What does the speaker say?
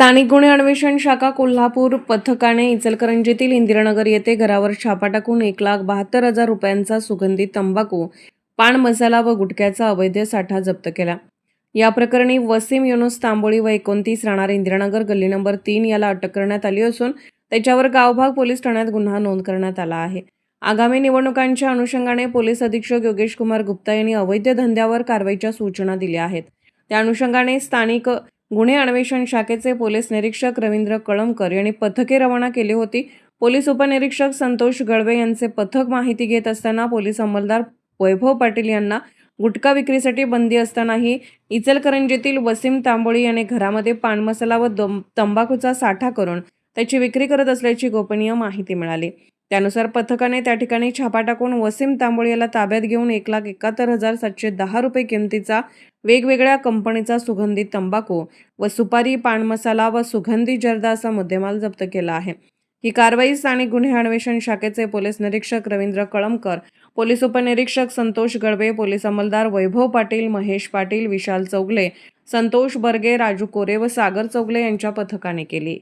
स्थानिक गुन्हे अन्वेषण शाखा कोल्हापूर पथकाने इचलकरंजीतील इंदिरानगर येथे घरावर छापा टाकून एक लाख बहात्तर हजार रुपयांचा सुगंधित तंबाखू पान मसाला व गुटख्याचा अवैध साठा जप्त केला. या प्रकरणी वसीम युनुस तांबोळी व एकोणतीस राहणार इंदिरानगर गल्ली नंबर तीन याला अटक करण्यात आली असून त्याच्यावर गावभाग पोलीस ठाण्यात गुन्हा नोंद करण्यात आला आहे. आगामी निवडणुकांच्या अनुषंगाने पोलीस अधीक्षक योगेश कुमार गुप्ता यांनी अवैध धंद्यावर कारवाईच्या सूचना दिल्या आहेत. त्या अनुषंगाने स्थानिक गुन्हे अन्वेषण शाखेचे पोलीस निरीक्षक रवींद्र कळमकर यांनी पथके रवाना केली होती. पोलीस उपनिरीक्षक संतोष गळवे यांचे पथक माहिती घेत असताना पोलीस अंमलदार वैभव पाटील यांना गुटखा विक्रीसाठी बंदी असतानाही इचलकरंजीतील वसीम तांबोळी याने घरामध्ये पान मसाला व तंबाखूचा साठा करून त्याची विक्री करत असल्याची गोपनीय माहिती मिळाली. त्यानुसार पथकाने त्या ठिकाणी छापा टाकून वसीम तांबोळी याला ताब्यात घेऊन एक लाख एकाहत्तर हजार सातशे दहा रुपये किमतीचा वेगवेगळ्या कंपनीचा सुगंधित तंबाखू व सुपारी पान मसाला व सुगंधी जर्दा असा मुद्देमाल जप्त केला आहे. ही कारवाई स्थानिक गुन्हे अन्वेषण शाखेचे पोलीस निरीक्षक रवींद्र कळमकर पोलीस उपनिरीक्षक संतोष गडबे पोलीस अंमलदार वैभव पाटील महेश पाटील विशाल चौगले संतोष बर्गे राजू कोरे व सागर चौगले यांच्या पथकाने केली.